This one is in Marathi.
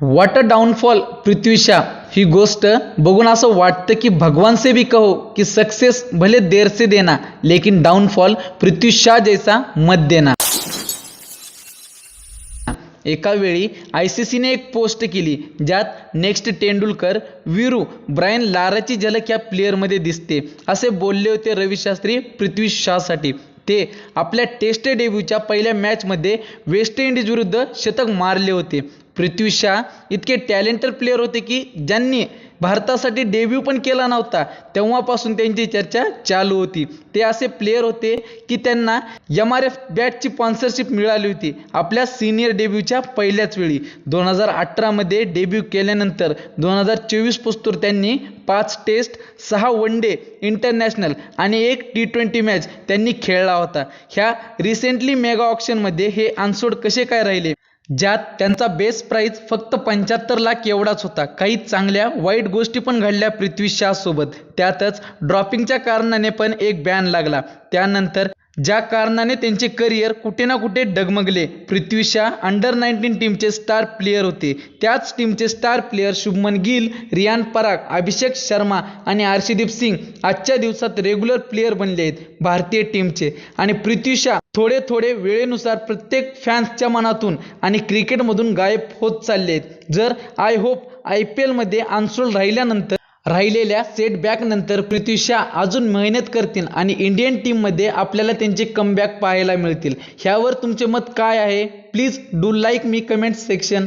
What a downfall पृथ्वीशा. ही गोष्ट बघून असं वाटतं की भगवान से भी कहो की सक्सेस भले देर से देना लेकिन डाउनफॉल पृथ्वीशा जैसा मत देना. एका वेळी आय सी सीने एक पोस्ट केली ज्यात नेक्स्ट तेंडुलकर वीरू ब्रायन लाराची झलक या प्लेअरमध्ये दिसते. असे बोलले होते रवी शास्त्री पृथ्वी शाहसाठी ते आपल्या टेस्ट डेब्यूच्या पहिल्या मॅचमध्ये वेस्ट इंडिज विरुद्ध शतक मारले होते. पृथ्वी शा इतके टॅलेंटेड प्लेअर होते की ज्यांनी भारतासाठी डेब्यू पण केला नव्हता. तेव्हापासून त्यांची चर्चा चालू होती. ते असे प्लेयर होते की त्यांना एम आर एफ बॅटची स्पॉन्सरशिप मिळाली होती. आपल्या सिनियर डेब्यूच्या पहिल्याच वेळी. दोन हजार अठरामध्ये डेब्यू केल्यानंतर दोन हजार चोवीस पस्तूर त्यांनी पाच टेस्ट सहा वन डे इंटरनॅशनल आणि एक टी ट्वेंटी मॅच त्यांनी खेळला होता. ह्या रिसेंटली मेगा ऑप्शनमध्ये हे अनसोड कसे काय राहिले? ज्यात त्यांचा बेस प्राईज फक्त पंच्याहत्तर लाख एवढाच होता. काही चांगल्या वाईट गोष्टी पण घडल्या पृथ्वी शासोबत त्यातच ड्रॉपिंगच्या कारणाने पण एक बॅन लागला. त्यानंतर ज्या कारणाने त्यांचे करिअर कुठे ना कुठे डगमगले. पृथ्वी शा अंडर नाईन्टीन टीमचे स्टार प्लेअर होते. त्याच टीमचे स्टार प्लेअर शुभमन गिल रियान पराग अभिषेक शर्मा आणि आरशीदीप सिंग आजच्या दिवसात रेग्युलर प्लेअर बनले आहेत भारतीय टीमचे आणि पृथ्वी शा थोडे थोडे वेळेनुसार प्रत्येक फॅन्सच्या मनातून आणि क्रिकेटमधून गायब होत चालले आहेत. जर आय होप आय पी एलमध्ये अनसोल राहिल्यानंतर राहिलेल्या सेटबॅकनंतर पृथ्वी शा अजून मेहनत करतील आणि इंडियन टीममध्ये आपल्याला त्यांचे कमबॅक पाहायला मिळतील. ह्यावर तुमचे मत काय आहे? प्लीज डू लाईक मी कमेंट सेक्शन